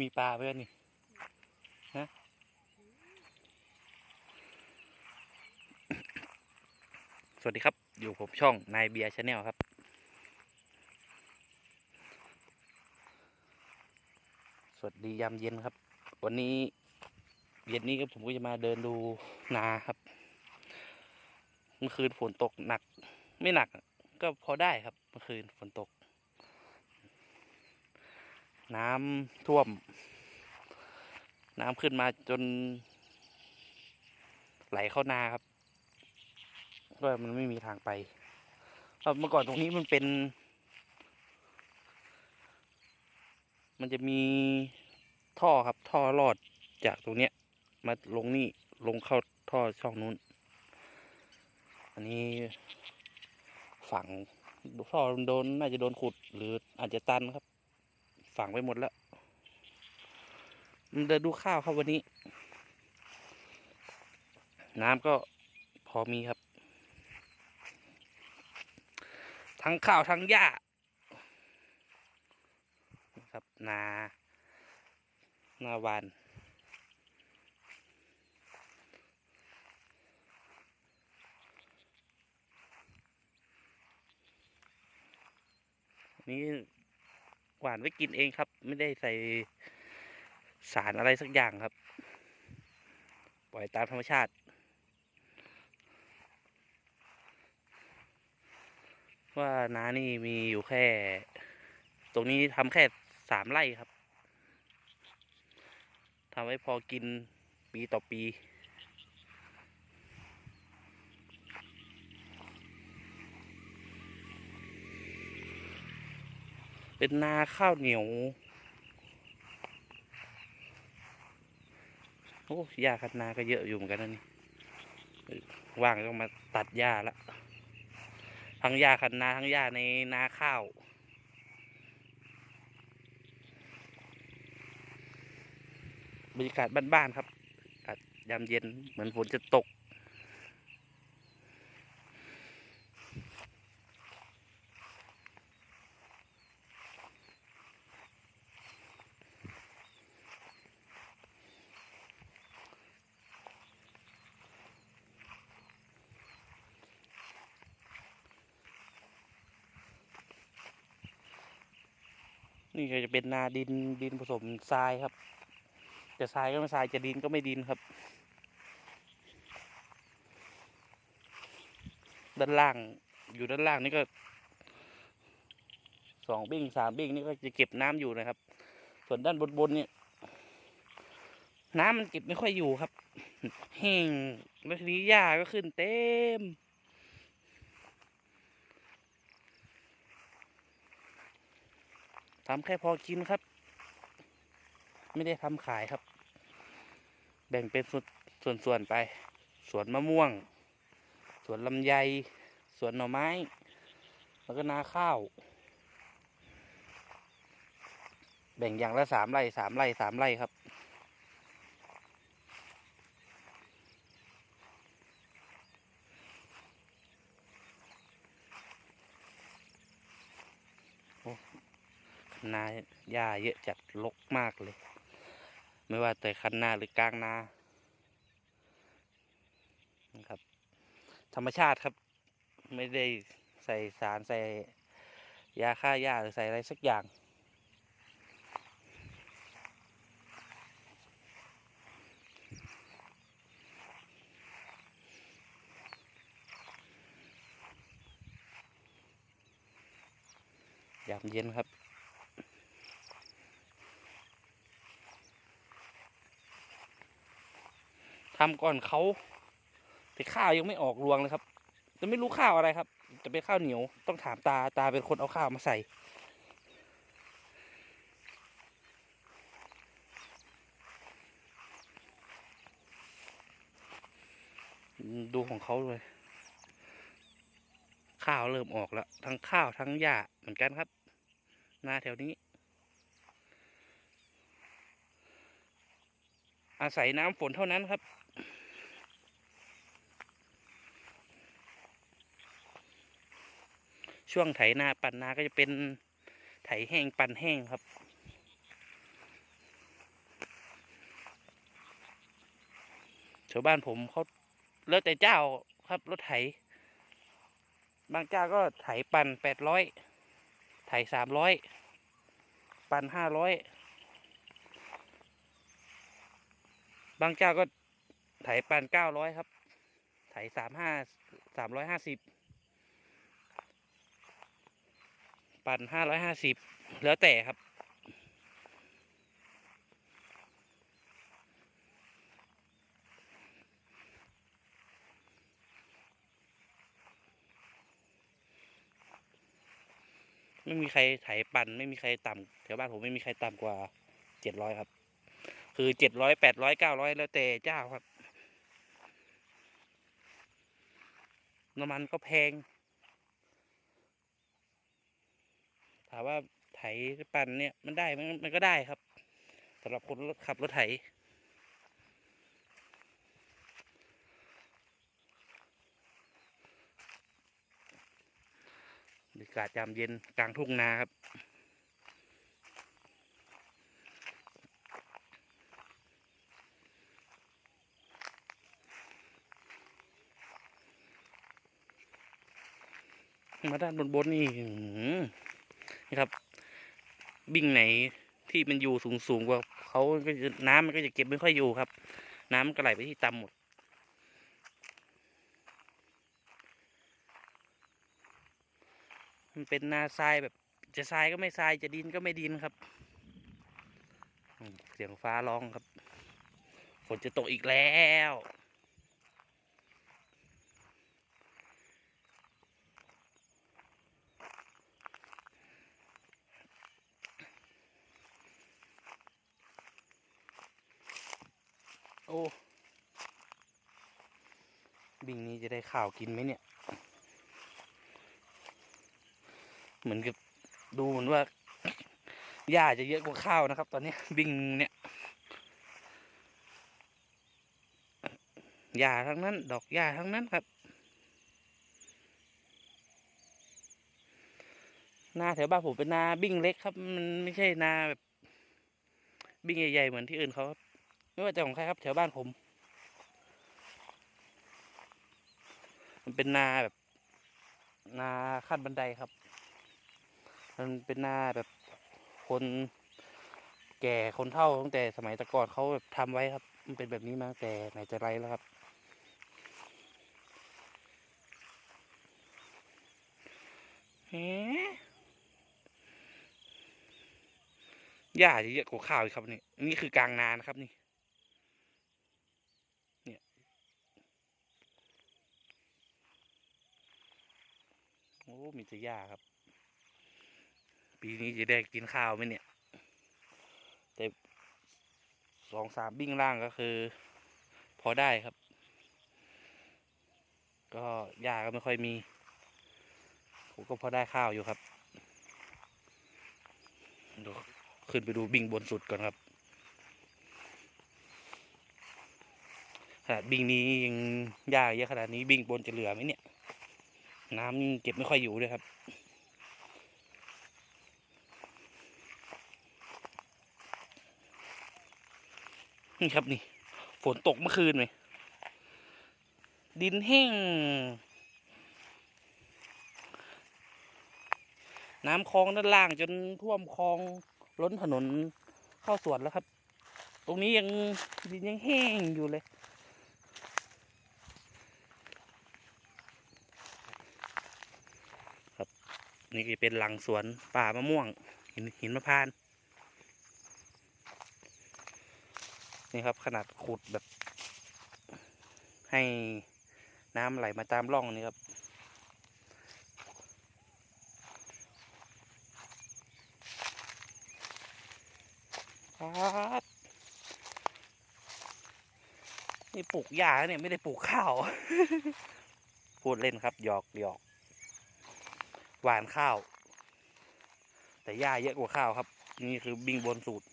มีปลาไหมวะนี่ฮะสวัสดีครับ อยู่ผมช่องนายเบียร์ชาแนลครับ สวัสดียามเย็นครับ วันนี้เย็นนี้ก็ผมก็จะมาเดินดูนาครับ เมื่อคืนฝนตกหนัก ไม่หนัก ก็พอได้ครับ เมื่อคืนฝนตก น้ำท่วม น้ำขึ้นมาจน ไหลเข้านาครับก็มันไม่มีทางไปเพราะเมื่อก่อนตรงนี้มันเป็น มันจะมีท่อครับท่อรอดจากตรงเนี้ย มาลงนี่ลงเข้าท่อช่องนู้น อันนี้ฝังท่อโดนน่าจะโดนขุดหรืออาจจะตันครับ ฝังไปหมดแล้วมันเดินดูข้าวครับวันนี้ น้ำก็พอมีครับ ทั้งข้าวทั้งหญ้าครับ นา นาวานนี่ หวานไว้กินเองครับ ไม่ได้ใส่สารอะไรสักอย่างครับ ปล่อยตามธรรมชาติ ว่านานี่มีอยู่แค่ ตรงนี้ทำแค่สามไร่ครับทำไว้พอกินปีต่อปี เป็นนาข้าวเหนียว โอ้หญ้าคันนาก็เยอะอยู่เหมือนกันนะนี่ ว่างต้องมาตัดหญ้าละ ทั้งหญ้าคันนาทั้งหญ้าในนาข้าวบรรยากาศบ้านๆครับอากาศยามเย็นเหมือนฝนจะตก นี่ก็จะเป็นนาดินดินผสมทรายครับ จะทรายก็ไม่ทรายจะดินก็ไม่ดินครับ ด้านล่างอยู่ด้านล่างนี่ก็สองบิ้งสามบิ้งนี่ก็จะเก็บน้ำอยู่นะครับ ส่วนด้านบนบนเนี่ย น้ำมันเก็บไม่ค่อยอยู่ครับแห้งแล้วทีนี้หญ้าก็ขึ้นเต็ม ทำแค่พอกินครับ ไม่ได้ทำขายครับ แบ่งเป็นส่วนส่วนส่วนๆไปสวนมะม่วง สวนลำไย สวนหน่อไม้ แล้วก็นาข้าว แบ่งอย่างละสามไร่สามไร่สามไร่ครับ นาหญ้าเยอะจัดรกมากเลย ไม่ว่าแต่คันนาหรือกลางนานะครับ ธรรมชาติครับ ไม่ได้ใส่สารใส่ยาฆ่าหญ้าหรือใส่อะไรสักอย่างยามเย็นครับ ทำก่อนเขาแต่ข้าวยังไม่ออกรวงเลยครับจะไม่รู้ข้าวอะไรครับ จะเป็นข้าวเหนียวต้องถามตาตาเป็นคนเอาข้าวมาใส่ดูของเขาเลย ข้าวเริ่มออกแล้ว ทั้งข้าวทั้งหญ้าเหมือนกันครับ นาแถวนี้ อาศัยน้ำฝนเท่านั้นครับ ช่วงไถนาปั่นนาก็จะเป็นไถแห้งปั่นแห้งครับ ชาวบ้านผมเขาเลิกแต่เจ้าครับรถไถ บางเจ้าก็ไถปั่นแปดร้อยไถสามร้อยปั่นห้าร้อยบางเจ้าก็ไถปั่นเก้าร้อยครับ ไถสามห้าสามร้อยห้าสิบ ปั่นห้าร้อยห้าสิบแล้วแต่ครับ ไม่มีใครไถปั่นไม่มีใครต่ำแถวบ้านผมไม่มีใครต่ำกว่าเจ็ดร้อยครับ คือเจ็ดร้อยแปดร้อยเก้าร้อยแล้วแต่เจ้าครับน้ำมันก็แพง ถามว่าไถปั่นเนี่ยมันได้มันมันก็ได้ครับสำหรับคนขับรถไถบรรยากาศยามเย็นกลางทุ่งนาครับ มาด้านบนบนๆ ครับ บิ่งไหนที่มันอยู่สูงสูงๆกว่าเขาก็จะน้ำมันก็จะเก็บไม่ค่อยอยู่ครับ น้ำมันก็ไหลไปที่ต่ำหมด มันเป็นนาทรายแบบ จะทรายก็ไม่ทรายจะดินก็ไม่ดินครับเสียงฟ้าร้องครับฝนจะตกอีกแล้ว อ้บิงนี้จะได้ข้าวกินไหมเนี่ย เหมือนกับดูเหมือนว่าหญ้าจะเยอะกว่าข้าวนะครับ ตอนนี้บิงเนี่ยหญ้าทั้งนั้น ดอกหญ้าทั้งนั้นครับนาแถวบ้านผมเป็นนาบิ้งเล็กครับ มันไม่ใช่นาแบบ บิ้งใหญ่ๆเหมือนที่อื่นเขาครับ ไม่ว่าจะของใครครับแถวบ้านผม มันเป็นนาแบบ นาขั้นบันไดครับ มันเป็นนาแบบคนแก่คนเฒ่าตั้งแต่สมัยตะก่อนเขาแบบทำไว้ครับ มันเป็นแบบนี้มาแต่ไหนแต่ไรแล้วครับเฮ้หญ้าจะเยอะกว่าข้าวอีกครับนี่นี่คือกลางนานะครับนี่ เนี่ย โอ้ มีแต่หญ้าครับ ปีนี้จะได้กินข้าวไหมเนี่ย แต่สองสามบิ้งล่างก็คือ พอได้ครับ ก็หญ้าก็ไม่ค่อยมี ผมก็พอได้ข้าวอยู่ครับเดี๋ยวขึ้นไปดูบิ้งบนสุดก่อนครับขนาดบิ้งนี้ยังหญ้าเยอะขนาดนี้บิ้งบนจะเหลือไหมเนี่ย น้ำนี่เก็บไม่ค่อยอยู่เลยครับ นี่ครับนี่ ฝนตกเมื่อคืนไหม ดินแห้ง น้ำคลองด้านล่างจนท่วมคลองล้นถนนเข้าสวนแล้วครับ ตรงนี้ยังดินยังแห้งอยู่เลย ครับ นี่ก็เป็นหลังสวนป่ามะม่วง หินหินมะพร้านต์นี่ครับขนาดขุดแบบ ให้น้ำไหลมาตามร่องนี่ครับครับนี่ปลูกหญ้าเนี่ยไม่ได้ปลูกข้าว พูดเล่นครับหยอกหยอก หวานข้าว แต่หญ้าเยอะกว่าข้าวครับ นี่คือบิ้งบนสูตร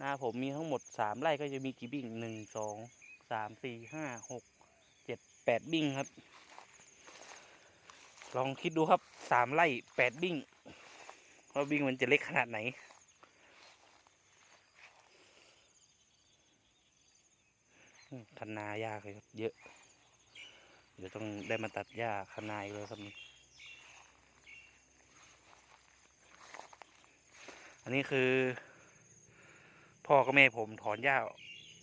นาผมมีทั้งหมดสามไร่ก็จะมีกี่บิ้งหนึ่งสองสามสี่ห้าหกเจ็ดแปดบิ้งครับ ลองคิดดูครับสามไร่แปดบิ้งว่าบิ้งมันจะเล็กขนาดไหนคันนายากเลยครับ เยอะ เดี๋ยวต้องได้มาตัดหญ้าคันนาอีกเลยครับนี่ อันนี้คือ พ่อกับแม่ผมถอนหญ้า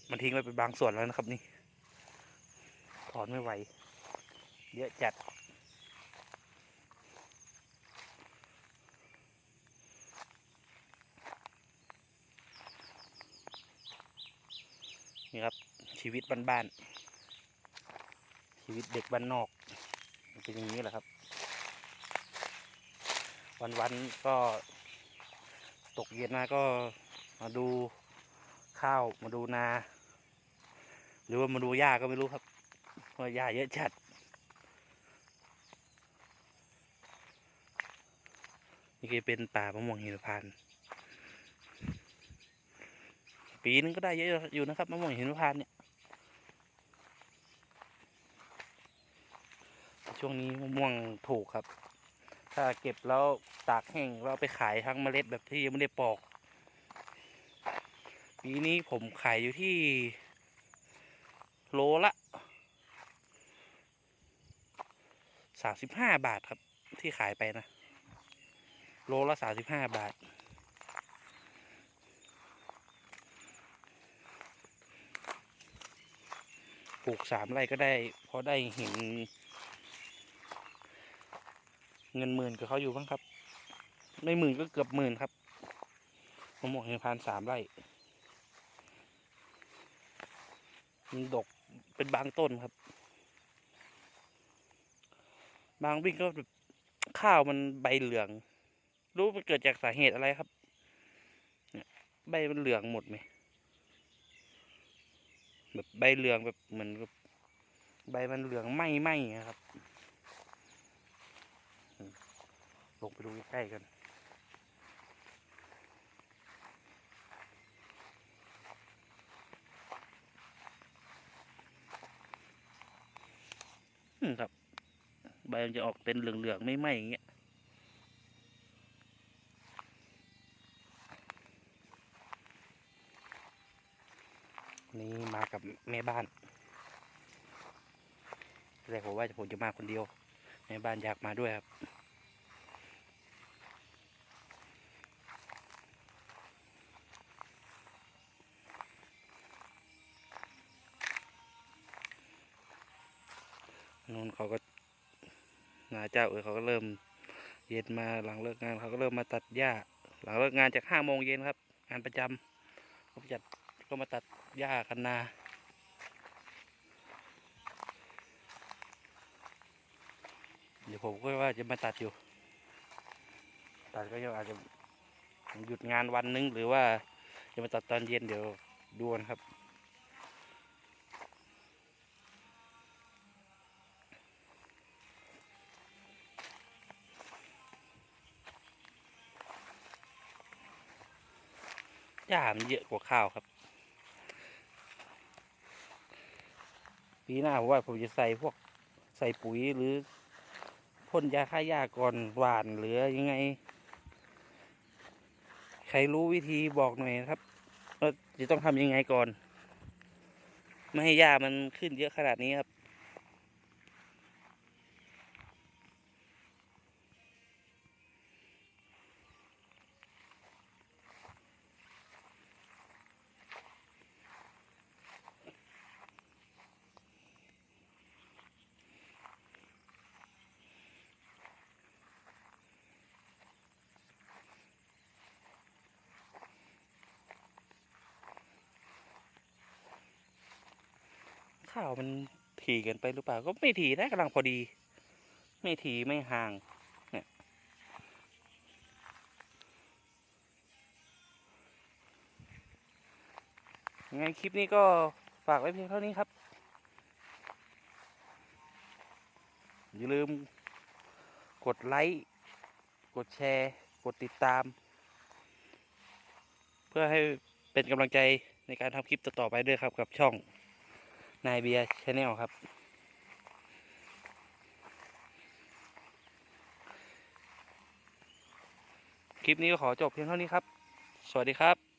มันทิ้งไว้เป็นบางส่วนแล้วนะครับ นี่ ถอนไม่ไหว เยอะจัด นี่ครับ ชีวิตบ้านๆชีวิตเด็กบ้านนอกเป็นอย่างนี้แหละครับ วันๆก็ ตกเย็นมาก็มาดูข้าวมาดูนา หรือว่ามาดูหญ้าก็ไม่รู้ครับเพราะหญ้าเยอะจัดนี่คือเป็นป่ามะม่วงหิมพานต์ปีนึงก็ได้เยอะอยู่นะครับมะม่วงหิมพานต์เนี่ยช่วงนี้มะม่วงถูกครับ ถ้าเก็บแล้วตากแห้งเอาไปขายทั้งเมล็ดแบบที่ยังไม่ได้ปอก ปีนี้ผมขายอยู่ที่ โลละสามสิบห้าบาทครับ ที่ขายไปนะ โลละสามสิบห้าบาท ปลูกสามไร่ก็ได้ พอได้เห็น เงินหมื่นกับเขาอยู่บ้างครับ ไม่หมื่นก็เกือบหมื่นครับมะม่วงหิมพานสามไร่มันดกเป็นบางต้นครับ บางวิ่งก็แบบข้าวมันใบเหลือง รู้มันเกิดจากสาเหตุอะไรครับเนี่ยใบมันเหลืองหมดไหมแบบใบเหลืองแบบเหมือนกับใบมันเหลืองไหม้ไหม้ๆอะครับ ลงไปดูใกล้ๆกันครับ ใบมันจะออกเป็นเหลืองๆไม่ไหมอย่างเงี้ยนี่มากับแม่บ้านแรกผมว่าผมจะมาคนเดียว แม่บ้านอยากมาด้วยครับ นู่นเขาก็นาเจ้าเออเขาก็เริ่มเย็นมาหลังเลิกงานเขาก็เริ่มมาตัดหญ้า หลังเลิกงานจากห้าโมงเย็นครับ งานประจำเขาจัดก็มาตัดหญ้าคันนาเดี๋ยวผมก็ว่าจะมาตัดอยู่ ตัดก็ยังอาจจะหยุดงานวันนึงหรือว่าจะมาตัดตอนเย็นเดี๋ยวดูกันครับ หญ้ามันเยอะกว่าข้าวครับ ปีหน้าผมว่าผมจะใส่พวกใส่ปุ๋ยหรือพ่นยาฆ่าหญ้าก่อนหวานหรือยังไง ใครรู้วิธีบอกหน่อยครับว่าจะต้องทำยังไงก่อน ไม่ให้หญ้ามันขึ้นเยอะขนาดนี้ครับ ข้าวมันถี่กันไปหรือเปล่า ก็ไม่ถี่นะกำลังพอดี ไม่ถี่ไม่ห่าง เนี่ย ยังไงคลิปนี้ก็ฝากไว้เพียงเท่านี้ครับ อย่าลืมกดไลค์ กดแชร์ กดติดตาม เพื่อให้เป็นกำลังใจในการทำคลิปต่อๆไปด้วยครับกับช่อง นายเบียร์ชาแนลครับ คลิปนี้ก็ขอจบเพียงเท่านี้ครับ สวัสดีครับ